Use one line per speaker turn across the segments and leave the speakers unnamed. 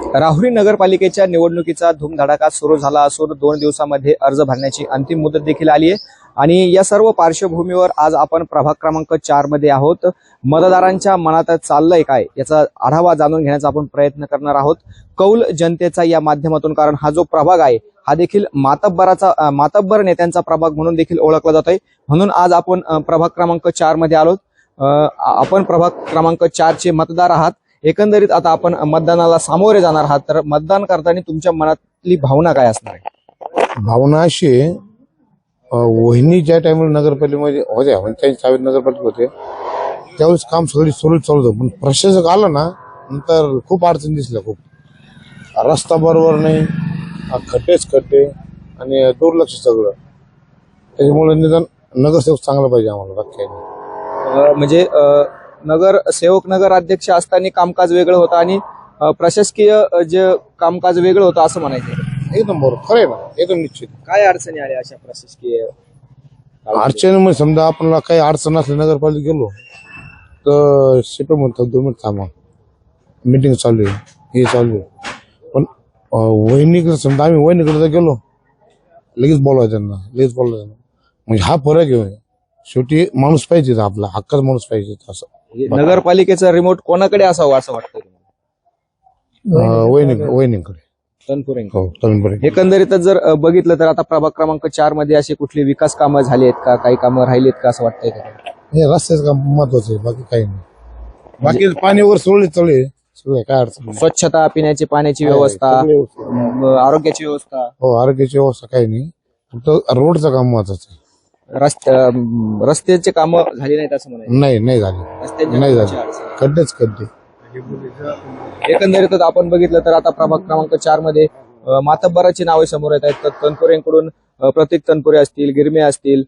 राहुरी नगरपालिकेच्या निवडणुकीचा धूमधडाका सुरू झाला असून दोन दिवसामध्ये अर्ज भरण्याची अंतिम मुदत देखील आली आहे. आणि या सर्व पार्श्वभूमीवर आज आपण प्रभाग क्रमांक चारमध्ये आहोत. मतदारांच्या मनात चाललंय काय याचा आढावा जाणून घेण्याचा आपण प्रयत्न करणार आहोत. कौल जनतेचा या माध्यमातून कारण हा जो प्रभाग आहे हा देखील मातब्बराचा मातब्बर नेत्यांचा प्रभाग म्हणून देखील ओळखला जातोय. म्हणून आज आपण प्रभाग क्रमांक चारमध्ये आलोत. आपण प्रभाग क्रमांक चारचे मतदार आहात. एकंदरीत आता आपण मतदानाला सामोरे जाणार आहात तर मतदान करताना तुमच्या मनातली भावना काय असणार आहे?
भावना अशी आहे वहिनी ज्या टाइमला नगरपालिकेमध्ये होत्या म्हणजे ताब्यात नगरपालिका होते त्यावेळेस काम सगळी सुरळीत चालू होतं. पण प्रशासक आलं ना नंतर खूप अडचण दिसल्या खूप. रस्ता बरोबर नाही खड्डेच खड्डे आणि दुर्लक्ष सगळं. त्याच्यामुळे निदान नगरसेवक चांगला पाहिजे आम्हाला बाकी
म्हणजे नगर सेवक नगर अध्यक्ष असताना कामकाज वेगळं होतं आणि प्रशासकीय जे कामकाज वेगळं होतं असं म्हणायचं
एकदम बरोबर. खरं आहे ना एकदम निश्चित.
काय अडचणी आल्या अशा प्रशासकीय
अडचणीमध्ये समजा आपल्याला काही अडचण असली नगरपालिकेत गेलो तर शिटो म्हणतात दोन मिनिट थांबा. मीटिंग चालू आहे. हे चालू आहे. पण वहिनीकडे समजा आम्ही वहिनीकडे जर गेलो लगेच बोलवायचं त्यांना. लगेच बोलवायचं त्यांना. म्हणजे हा फरक आहे शेवटी माणूस पाहिजे आपला. हक्काच माणूस पाहिजे असं.
नगरपालिकेचा रिमोट कोणाकडे असावं असं वाटतं तनपुरे
हो
एकंदरीतच जर बघितलं तर आता प्रभाग क्रमांक चारमध्ये अशी कुठली विकास कामं झाली आहेत का? काही कामं राहिलीत का असं वाटतंय का?
हे रस्त्याचं काम महत्वाचं आहे बाकी काही नाही. बाकी पाणी वगैरे सोडले चालू सगळे काय अडचण नाही.
स्वच्छता पिण्याची पाण्याची व्यवस्था
सगळे
आरोग्याची व्यवस्था.
हो आरोग्याची व्यवस्था काही नाही. फक्त रोडचं काम महत्वाचं आहे.
रस्ते रस्त्याची कामं झाली नाहीत असं म्हणायचं.
नाही नाही झाली.
रस्त्यांच्या
नाही
कामाची
झाली.
अडचण.
खड्डेच खड्डे.
एकंदरीतच आपण बघितलं तर आता प्रभाग क्रमांक चारमध्ये अं, मातब्बराची नावे समोर येत आहेत. तर तनपुरेंकडून अं, प्रतीक तनपुरे असतील गिरमे असतील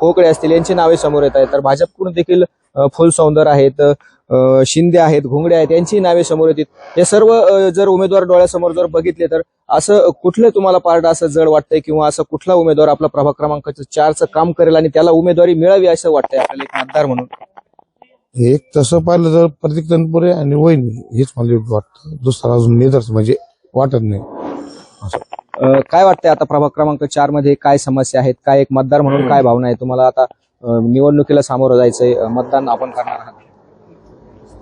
खोकळे असतील यांची नावे समोर येत आहेत. तर भाजपकडून देखील फुल फुलसौंदर आहेत शिंदे आहेत घोंगडे आहेत यांची नावे समोर येतील. हे सर्व जर उमेदवार डोळ्यासमोर जर बघितले तर असं कुठलं तुम्हाला पार्ट असं जड वाटतंय किंवा असं कुठला उमेदवार आपला प्रभाग क्रमांक चारचं काम करेल आणि त्याला उमेदवारी मिळावी असं वाटतंय आपल्याला एक मतदार म्हणून?
एक तसं पाहिलं तर प्रतीक तनपुरे आणि वहिनी हेच मला वाटतं. दुसरा अजून निदर्श म्हणजे वाटत नाही.
काय वाटतंय आता प्रभाग क्रमांक चारमध्ये काय समस्या आहेत? काय एक मतदार म्हणून काय भावना आहे? तुम्हाला आता निवडणुकीला सामोरं जायचंय मतदान आपण करणार आहात.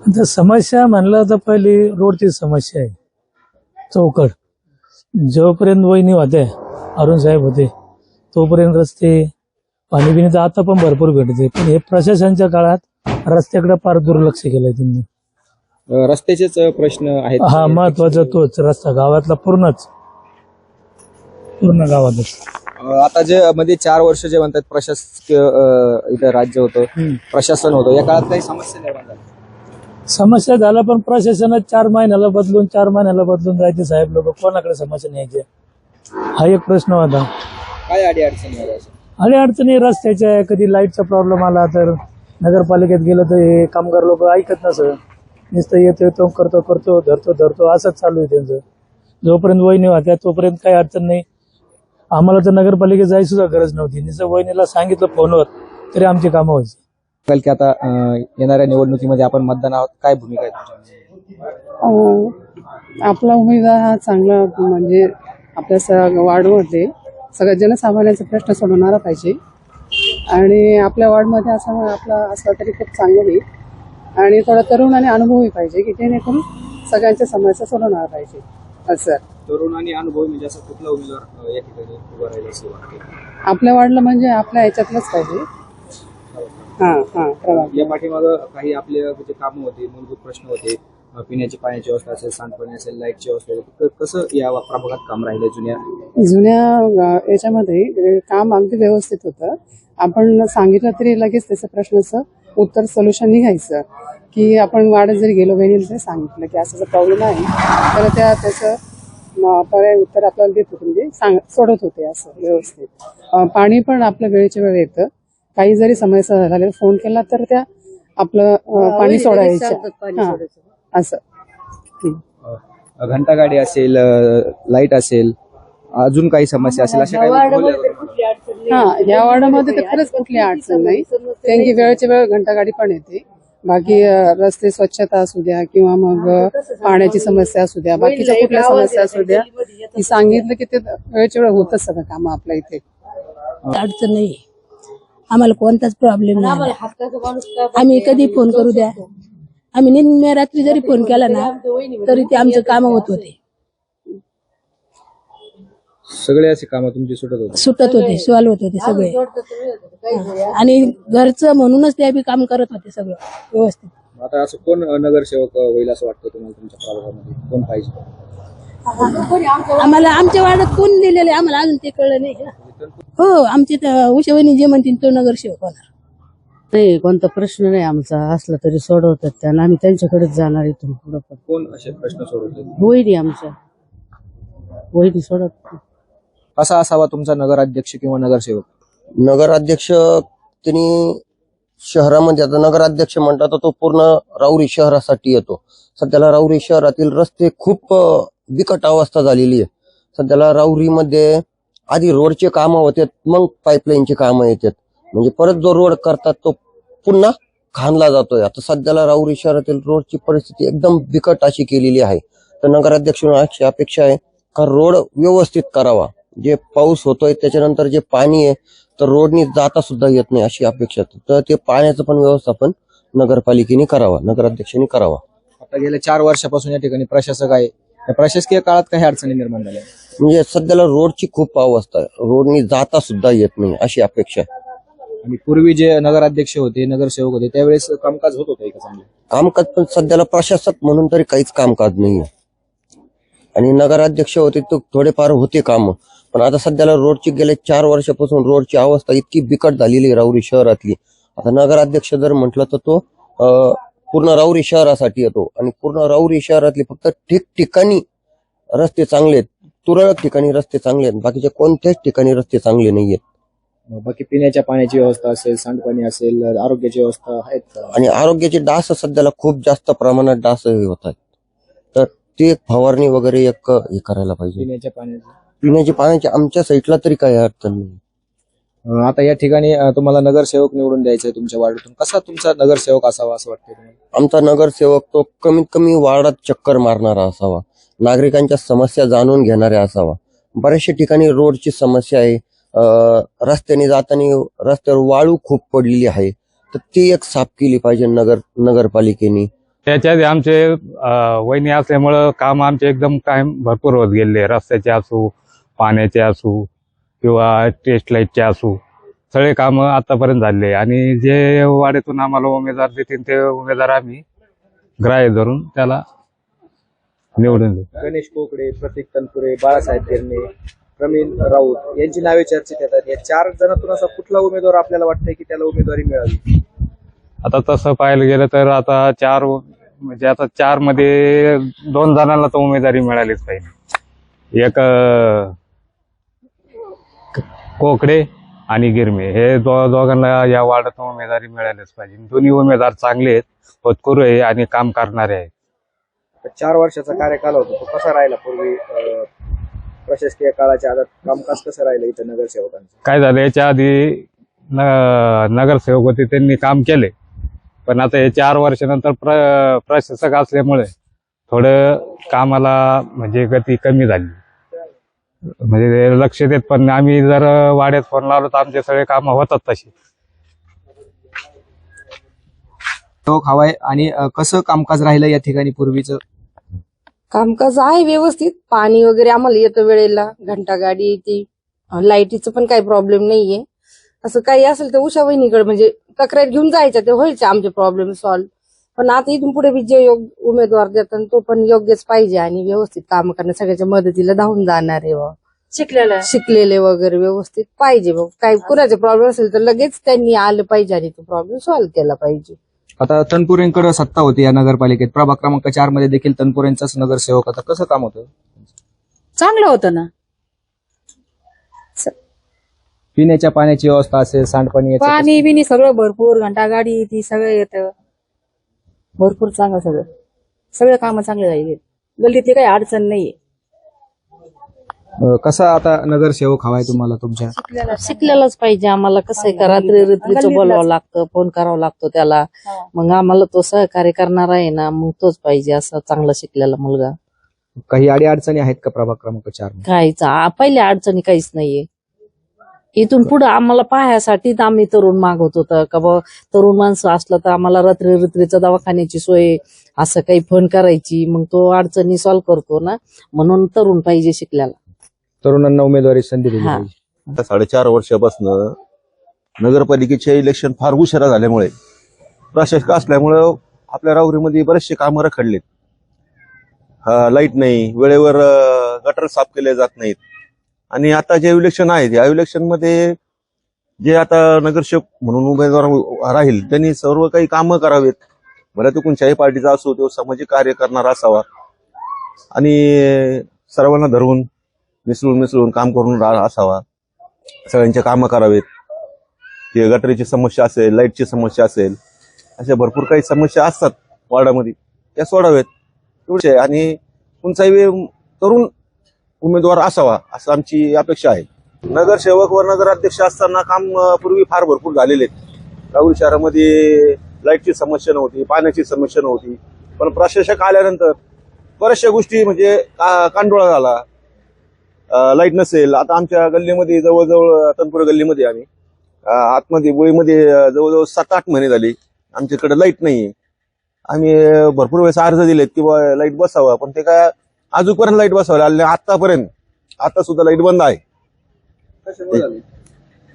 आता समस्या म्हणलं तर पहिली रोडची समस्या आहे. चौकड. जोपर्यंत वहिनी होते अरुण साहेब होते तोपर्यंत रस्ते पाणी बिणी तर आता पण भरपूर भेटते. पण हे प्रशासनाच्या काळात रस्त्याकडे फार दुर्लक्ष केलंय त्यांनी.
रस्त्याचेच प्रश्न आहेत.
हा महत्त्वाचा तोच. रस्ता गावातला पूर्णच. पूर्ण गावातच
अ, आता जे मध्ये चार वर्ष जे म्हणतात प्रशासकीय अ, इथं राज्य होतं प्रशासन होतं या काळात काही समस्या निर्माण झाल्या
समस्या झाला पण प्रशासनात चार महिन्याला बदलून चार महिन्याला बदलून जायचे साहेब लोक. कोणाकडे समस्या न्यायचे? हा एक प्रश्न होता.
काय अडी अडचणी अशा?
आणि अडचणी रस्त्याच्या आहे, कधी लाईटचा प्रॉब्लेम आला तर नगरपालिकेत गेलं तर हे कामगार लोक ऐकत नसं नुसतं येतो येतो करतो करतो धरतो धरतो असंच चालू आहे त्यांचं. जोपर्यंत वहिनी होत्या तोपर्यंत काही अडचण नाही. आम्हाला तर नगरपालिकेत जायची सुद्धा गरज नव्हती. नुसतं वहिनीला सांगितलं फोनवर तरी आमची कामं व्हायची.
काल की आता अ, येणाऱ्या निवडणुकीमध्ये आपण मतदान आहोत. काय भूमिका आहे तुमची?
अहो, आपला उमेदवार हा चांगला म्हणजे आपल्या स वार्डमध्ये सगळ्या जनसामान्यांचा प्रश्न सोडवणारा पाहिजे. आणि आपल्या वार्डमध्ये असं आपला असला तरी खूप चांगलं होईल. आणि थोडा तरुण आणि अनुभवी पाहिजे की जेणेकरून सगळ्यांच्या समस्या सोडवणार पाहिजे. असं.
तरुण आणि अनुभवी म्हणजे असं कुठला उमेदवार या ठिकाणी उभा राहील असं वाटतं?
आपल्या वार्डला म्हणजे आपल्या ह्याच्यातलंच पाहिजे. हां हां प्रभाग.
या पाठीमाग काही आपले जे कामं होते मूलभूत प्रश्न होते अ, पिण्याची पाण्याची व्यवस्था असेल सांडपाणी असेल लाईटची व्यवस्था असेल तर कसं या प्रभागात काम राहिले जुन्या?
जुन्या याच्यामध्ये अ, काम अगदी व्यवस्थित होतं. आपण सांगितलं तरी लगेच त्याचं प्रश्नाचं उत्तर सोल्युशन निघायचं. की आपण वाढत जरी गेलो बहिणीला जरी सांगितलं की असं प्रॉब्लेम आहे तर त्या त्याचं पर्याय उत्तर आपल्याला देत होते म्हणजे सांग सोडत होते असं व्यवस्थित. पाणी पण आपलं वेळेच्या वेळ येतं. काही जरी समस्या झाल्या फोन केला तर त्या आपलं पाणी सोडायचं हां असं. हं.
अ, घंटागाडी असेल लाइट असेल अजून काही समस्या असेल अशा काही
हा या वॉर्डामध्ये तर खरंच कुठली अडचण नाही. कारण की वेळच्या वेळ घंटागाडी पण येते. बाकी रस्ते स्वच्छता असू द्या किंवा मग पाण्याची समस्या असू द्या बाकीच्या कुठल्या समस्या असू द्या. ती सांगितलं की ते वेळच्या वेळ होतच सगळं काम आपल्या इथे.
अडचण नाही. आम्हाला कोणताच प्रॉब्लेम नाही. आम्ही कधी फोन करू द्या. आम्ही निम्म्या रात्री जरी फोन केला ना तरी ते आमचं काम होत होते.
सगळे असे कामं तुमची सुटत होते?
सुटत होते सॉल्व होत होते सगळे आणि घरचं म्हणूनच ते बी काम करत होते सगळं व्यवस्थित.
आता असं कोण नगरसेवक होईल असं वाटतं तुम्हाला तुमच्या प्रभागामध्ये? कोण पाहिजे?
आम्हाला आमच्या वाड्यात कोण दिलेलं आहे आम्हाला अजून ते कळलं नाही. हो आमचे उशेवणी जे म्हणतील तो नगरसेवक होणार.
नाही कोणता प्रश्न नाही आमचा. असला तरी सोडवतात त्यांना. आम्ही त्यांच्याकडेच जाणार इथून पुढं
कोण असे प्रश्न सोडवते
वहिनी आमच्या. वहिनी सोडत
कसा असावा तुमचा नगराध्यक्ष किंवा नगरसेवक?
नगराध्यक्ष त्यांनी शहरामध्ये आता नगराध्यक्ष म्हणतात तर तो पूर्ण राऊरी शहरासाठी येतो. सध्याला राऊरी शहरातील रस्ते खूप बिकट अवस्था झालेली आहे. सध्याला राऊरीमध्ये आधी रोडचे कामं होते मग पाईपलाईनचे कामं येतात. म्हणजे परत जो रोड करतात तो पुन्हा खाणला जातोय. आता सध्याला राऊरी शहरातील रोडची परिस्थिती एकदम बिकट अशी केलेली आहे. तर नगराध्यक्ष अशी अपेक्षा आहे का रोड व्यवस्थित करावा? जे पाऊस होतोय त्याच्यानंतर जे पाणी आहे तर रोडनी जाता सुद्धा येत नाही अशी अपेक्षा. तर ते पाण्याचं पण व्यवस्थापन नगरपालिकेने करावा नगराध्यक्षांनी करावा.
आता गेल्या चार वर्षापासून या ठिकाणी प्रशासक आहे. या प्रशासकीय काळात काही अडचणी निर्माण झाल्या
म्हणजे सध्याला रोडची खूप अवस्था आहे. रोडनी जाता सुद्धा येत नाही अशी अपेक्षा आहे.
आणि पूर्वी जे नगराध्यक्ष होते नगरसेवक होते त्यावेळेस कामकाज होत होतं का
कामकाज पण सध्याला प्रशासक म्हणून तरी काहीच कामकाज नाहीये. आणि नगराध्यक्ष होते तो थोडेफार होते काम. पण आता सध्याला रोडची गेल्या चार वर्षापासून रोडची अवस्था इतकी बिकट झालेली आहे राऊरी शहरातली. आता नगराध्यक्ष जर म्हटलं तर तो पूर्ण राऊरी शहरासाठी येतो. आणि पूर्ण राऊरी शहरातले फक्त ठिकठिकाणी रस्ते चांगले आहेत. तुरळक ठिकाणी रस्ते चांगले आहेत. बाकीच्या कोणत्याच ठिकाणी रस्ते चांगले नाहीयेत.
बाकी पिण्याच्या पाण्याची व्यवस्था असेल सांडपाणी असेल आरोग्याची व्यवस्था आहेत?
आणि आरोग्याचे डास सध्याला खूप जास्त प्रमाणात डास होत आहेत. तर ते फवारणी वगैरे एक हे करायला पाहिजे.
पिण्याच्या पाण्याची.
पिण्याची पाण्याची आमच्या साईडला तरी काही अडचण नाही.
अं, आता या ठिकाणी अं, तुम्हाला नगरसेवक निवडून द्यायचा आहे तुमच्या वार्डातून. कसा तुमचा नगरसेवक असावा असं वाटतं तुम्हाला?
आमचा नगरसेवक तो कमीत कमी वार्डात चक्कर मारणारा असावा. नागरिकांच्या समस्या जाणून घेणारा असावा. बऱ्याचशा ठिकाणी रोडची समस्या आहे. अं, रस्त्याने जाताना रस्त्यावर वाळू खूप पडलेली आहे. तर ती एक साफ केली पाहिजे नगर नगरपालिकेने.
त्याच्यात आमचे अं, वहिनी असल्यामुळं काम आमचे एकदम कायम भरपूर होत गेले रस्त्याचे असू पाण्याचे असू किंवा टेस्ट लाईटचे असू सगळे कामं आतापर्यंत झाले आणि जे वाड्यातून आम्हाला उमेदवार देतील ते उमेदवार आम्ही ग्राह्य धरून त्याला निवडून देऊ.
गणेश कोकडे प्रतीक तनपुरे बाळासाहेब गिरणे प्रवीण राऊत यांची नावे चर्चेत येतात. या चार जणातून असा कुठला उमेदवार आपल्याला वाटतंय की त्याला उमेदवारी मिळावी?
आता तसं पाहायला गेलं तर आता चार म्हणजे आता चारमध्ये दोन जणांना तर उमेदवारी मिळालीच पाहिजे. एक कोकडे आणि गिरमे. हे दो दोघांना या वार्डातून उमेदवारी मिळालीच पाहिजे. दोन्ही उमेदवार चांगले आहेत होतकरू आहे आणि काम करणारे आहेत.
चार वर्षाचा कार्यकाल होता. तो कसा राहिला पूर्वी? अं, प्रशासकीय काळाच्या आधार कामकाज कसं राहिलं इथं नगरसेवकांचं?
काय झालं याच्या आधी न- नगरसेवक होते त्यांनी काम केले. पण आता हे चार वर्षानंतर प्र प्रशासक असल्यामुळे थोडं कामाला म्हणजे गती कमी झाली. म्हणजे ते लक्ष देत पण. आम्ही जर वाड्यात फोन लावलो तर आमचे सगळे कामं होतात तशी.
सेवक हवाय आणि अं, कसं कामकाज राहिलं या ठिकाणी पूर्वीचं?
कामकाज आहे व्यवस्थित. पाणी वगैरे आम्हाला येतं वेळेला. घंटा गाडी येते. लाईटीचं पण काही प्रॉब्लेम नाहीये. असं काही असेल तर उषा वहिनीकडे म्हणजे तक्रार घेऊन जायच्या ते व्हायचे आमचे प्रॉब्लेम सॉल्व्ह पण आता इथून पुढे बी जे योग्य उमेदवार देतात तो पण योग्यच पाहिजे आणि व्यवस्थित काम करणं सगळ्याच्या मदतीला धावून जाणार आहे बा.
शिकलेला
शिकलेले वगैरे व्यवस्थित पाहिजे बा. काही कुणाचे प्रॉब्लेम असेल तर लगेच त्यांनी आलं पाहिजे आणि तो प्रॉब्लेम सॉल्व्ह केला पाहिजे.
आता तनपुरेंकडे सत्ता होती या नगरपालिकेत. प्रभाग क्रमांक चारमध्ये देखील तनपुरेंचाच नगरसेवक आता कसं काम होतं?
चांगलं होतं ना.
पिण्याच्या पाण्याची व्यवस्था असेल सांडपाणी याचं कसं?
पाणी बिनी सगळं भरपूर घंटा गाडी ती सगळं येतं. भरपूर चांगलं सगळं. सगळे कामं चांगले राहिले. गल्लीतली काही अडचण नाहीये.
अं, कसा आता नगरसेवक हवाय तुम्हाला तुमच्या?
शिकलेलाच पाहिजे. आम्हाला कसं आहे का? रात्री रात्रीचं बोलावं लागतं फोन करावा लागतो त्याला. मग आम्हाला तो सहकार्य करणारा आहे ना मग तोच पाहिजे असा चांगला शिकलेला मुलगा.
काही अडी अडचणी आहेत का प्रभाग क्रमांक चार
काहीच आ- पहिल्या अडचणी काहीच नाहीये. इथून पुढे आम्हाला पाहायसाठीच आम्ही तरुण मागवत होतं का बा तरुण माणसं असलं तर आम्हाला रात्री रात्रीचं दवाखान्याची सोय असं काही फोन करायची. मग तो अडचणी सॉल्व्ह करतो ना. म्हणून तरुण पाहिजे शिकल्याला.
तरुणांना उमेदवारी संधी दिली
हा.
पाहिजे.
आता साडेचार वर्षापासून नगरपालिकेचे इलेक्शन फार उशिरा झाल्यामुळे प्रशासक असल्यामुळं आपल्या राहुरीमध्ये बरेचसे कामं रखडलेत. हा, लाइट नाही वेळेवर गटर साफ केले जात नाहीत. आणि आता जे इलेक्शन आहे या इलेक्शनमध्ये जे आता नगरसेवक म्हणून उमेदवार राहील त्यांनी सर्व काही कामं करावेत. भले तो कोणत्याही पार्टीचा असो तो सामाजिक कार्य करणारा असावा. आणि सर्वांना धरून मिसळून मिसळून काम करून राहा असावा. सगळ्यांचे कामं करावेत. ते गटरीची समस्या असेल लाईटची समस्या असेल अशा भरपूर काही समस्या असतात वार्डामध्ये. त्या सोडावेत एवढे आणि कोणचाही तरुण उमेदवार असावा असं आमची अपेक्षा आहे. नगरसेवक व नगराध्यक्ष असताना काम पूर्वी फार भरपूर झालेले आहेत. राहुल शहरामध्ये लाईटची समस्या नव्हती पाण्याची समस्या नव्हती. पण प्रशासक आल्यानंतर बऱ्याचशा गोष्टी म्हणजे का- कांडोळा झाला. लाइट नसेल. आता आमच्या गल्लीमध्ये जवळजवळ तनपुरा गल्लीमध्ये आम्ही आतमध्ये बोळीमध्ये जवळजवळ सात आठ महिने झाले. आमच्याकडे लाइट नाही आम्ही भरपूर वेळेस अर्ज दिलेत किंवा लाइट बसावा. पण ते काय अजूनपर्यंत लाइट नाही. आतापर्यंत आता सुद्धा लाइट बंद आहे.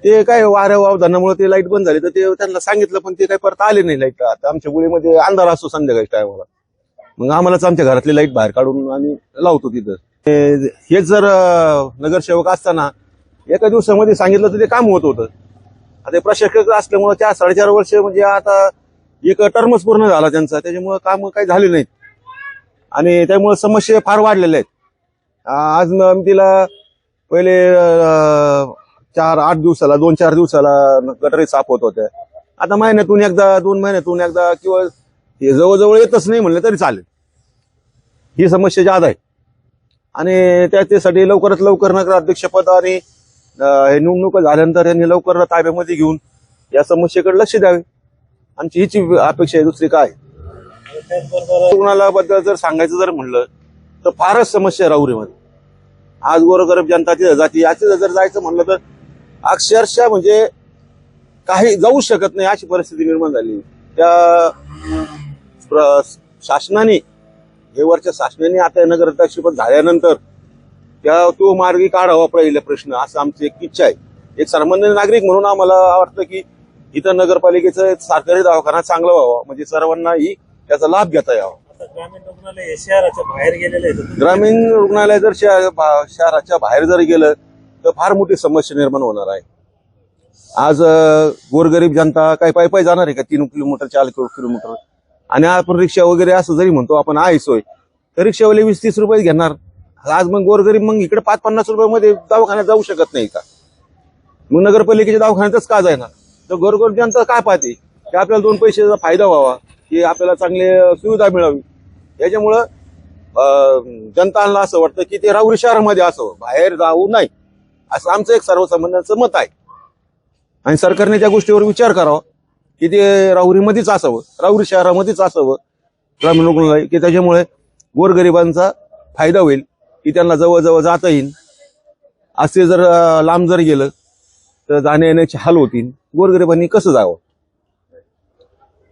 ते काय वाऱ्या वावधानामुळे ते लाइट बंद झाली तर ते त्यांना सांगितलं पण ते काही परत आले नाही लाइट. आता आमच्या गुळीमध्ये अंधार असतो संध्याकाळच्या टायमाला. मग आम्हालाच आमच्या घरातली लाइट बाहेर काढून आम्ही लावतो तिथं. हे- हेच जर अं, नगरसेवक असताना एका दिवसामध्ये सांगितलं तर ते काम होत होतं. आता हे प्रशासक असल्यामुळे त्या साडेचार वर्ष म्हणजे आता एक टर्मच पूर्ण झाला त्यांचा. त्याच्यामुळे काम काही झाले नाहीत. आणि त्यामुळे समस्या फार वाढलेल्या आहेत. आज म- तिला पहिले चार आठ दिवसाला दोन चार दिवसाला गटरी साफ होत होत्या. आता महिन्यातून एकदा दोन महिन्यातून एकदा किंवा हे जवळजवळ येतच नाही म्हणलं तरी चालेल. ही समस्या जादा आहे. आणि त्याच्यासाठी लवकरात लवकर नगराध्यक्षपद आणि हे निवडणूक झाल्यानंतर यांनी लवकर ताब्यामध्ये घेऊन या समस्येकडे लक्ष द्यावे. आमची हीच अपेक्षा आहे दुसरी काय रुग्णालयाबद्दल जर सांगायचं जर म्हणलं तर फारच समस्या राहुरीमध्ये आज गोरगरीब जनता तिथं जाती याचं जर जायचं म्हणलं तर अक्षरशः म्हणजे काही जाऊ शकत नाही अशी परिस्थिती निर्माण झाली. त्या प्र- शासनाने हे वरच्या शासनाने आता नगराध्यक्षपद झाल्यानंतर त्या तो मार्गी काढावा पहिले प्रश्न असं आमची एक इच्छा आहे. एक सामान्य नागरिक म्हणून आम्हाला वाटतं की इथं नगरपालिकेचं सरकारी दवाखाना चांगला व्हावा. म्हणजे सर्वांनाही त्याचा लाभ घेता यावा.
ग्रामीण रुग्णालय शहराच्या बाहेर गेलेले
ग्रामीण रुग्णालय जर शहराच्या बाहेर जर गेलं तर फार मोठी समस्या निर्माण होणार आहे. आज गोरगरीब जनता काही पायी पायी जाणार आहे का? तीन किलोमीटर चार किलो- किलोमीटर. आणि आपण रिक्षा वगैरे असं जरी म्हणतो आपण आहे सोय तर रिक्षावाले वीस तीस रुपये घेणार. आज मग गोरगरीब मग इकडे पाच पन्नास रुपयामध्ये दवाखान्यात जाऊ शकत नाही का? मग नगरपालिकेच्या दवाखान्यातच का जायना तर गोरगरीब जनता काय पाहते? की आपल्याला दोन पैशाचा फायदा व्हावा. की आपल्याला चांगले सुविधा मिळावी. याच्यामुळं जनतांना जनताला असं वाटतं की ते राहुरी शहरामध्ये असावं बाहेर जाऊ नाही असं आमचं एक सर्वसामान्यांचं मत आहे. आणि सरकारने त्या गोष्टीवर विचार करावा की ते राहुरीमध्येच असावं राहुरी शहरामध्येच असावं. ग्रामीण रुग्णालय की त्याच्यामुळे गोरगरिबांचा फायदा होईल की त्यांना जवळजवळ जाता येईल. असे जर लांब जर गेलं तर जाण्या येण्याचे हाल होतील. गोरगरिबांनी कसं जावं?